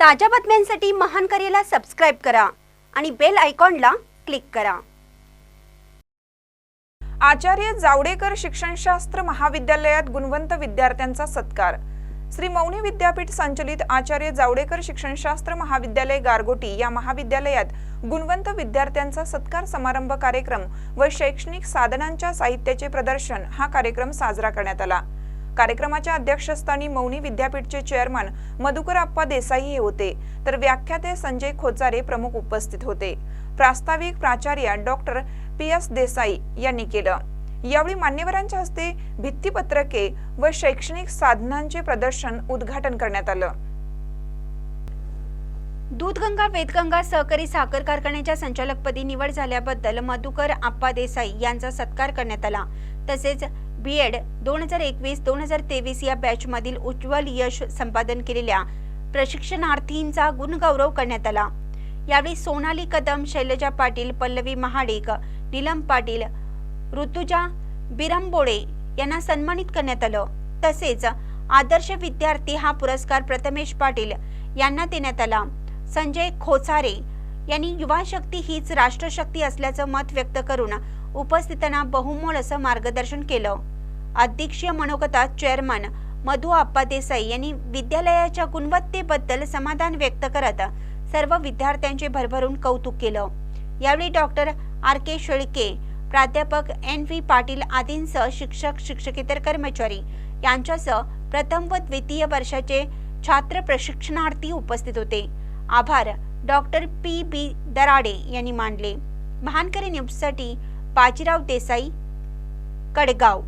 ताज्या बातम्यांसाठी महान करेला सबस्क्राईब करा आणि बेल आयकॉनला क्लिक करा. आचार्य जावडेकर शिक्षणशास्त्र महाविद्यालयात गुणवंत विद्यार्थ्यांचा सत्कार. श्री मौनी विद्यापीठ संचलित आचार्य जावडेकर शिक्षणशास्त्र महाविद्यालय गारगोटी या महाविद्यालयात गुणवंत विद्यार्थ्यांचा सत्कार समारंभ कार्यक्रम व शैक्षणिक साधनांच्या साहित्याचे प्रदर्शन हा कार्यक्रम साजरा करण्यात आला. कार्यक्रमाच्या अध्यक्षस्थानी मौनी विद्यापीठचे चेअरमन मधुकर आप्पा देसाई हे होते. तर व्याख्याते संजय खोचारे प्रमुख उपस्थित होते. प्रास्ताविक प्राचार्य डॉक्टर पी एस देसाई यांनी केलं. यावेळी मान्यवरांच्या हस्ते भित्तीपत्रके व शैक्षणिक साधनांचे प्रदर्शन उद्घाटन करण्यात आलं. दूधगंगा वेदगंगा सहकारी साखर कारखान्याच्या संचालकपदी निवड झाल्याबद्दल मधुकर आप्पा देसाई यांचा सत्कार करण्यात आला. तसेच बी एड दोन हजार एकवीस दोन हजार तेवीस या बॅचमधील उज्ज्वल यश संपादन केलेल्या प्रशिक्षणार्थींचा गुणगौरव करण्यात आला. यावेळी सोनाली कदम शैलजा पाटील पल्लवी महाडिक नीलम पाटील ऋतुजा बिरंबोडे यांना सन्मानित करण्यात आलं. तसेच आदर्श विद्यार्थी हा पुरस्कार प्रथमेश पाटील यांना देण्यात आला. संजय खोचारे यांनी युवा शक्ती हीच राष्ट्रशक्ती असल्याचं मत व्यक्त करून उपस्थितांना बहुमोल असं मार्गदर्शन केलं. अध्यक्षीय मनोगतात चेअरमन मधु आप्पा देसाई यांनी विद्यालयाच्या गुणवत्तेबद्दल समाधान व्यक्त करत सर्व विद्यार्थ्यांचे भरभरून कौतुक केलं. यावेळी डॉक्टर आर के शेळके प्राध्यापक एन व्ही पाटील आदींसह शिक्षक शिक्षकेतर कर्मचारी यांच्यासह प्रथम व द्वितीय वर्षाचे छात्र प्रशिक्षणार्थी उपस्थित होते. आभार डॉक्टर पी. बी. दराडे यांनी मानले. महानकरी न्यूजसाठी बाजीराव देसाई कडगाव.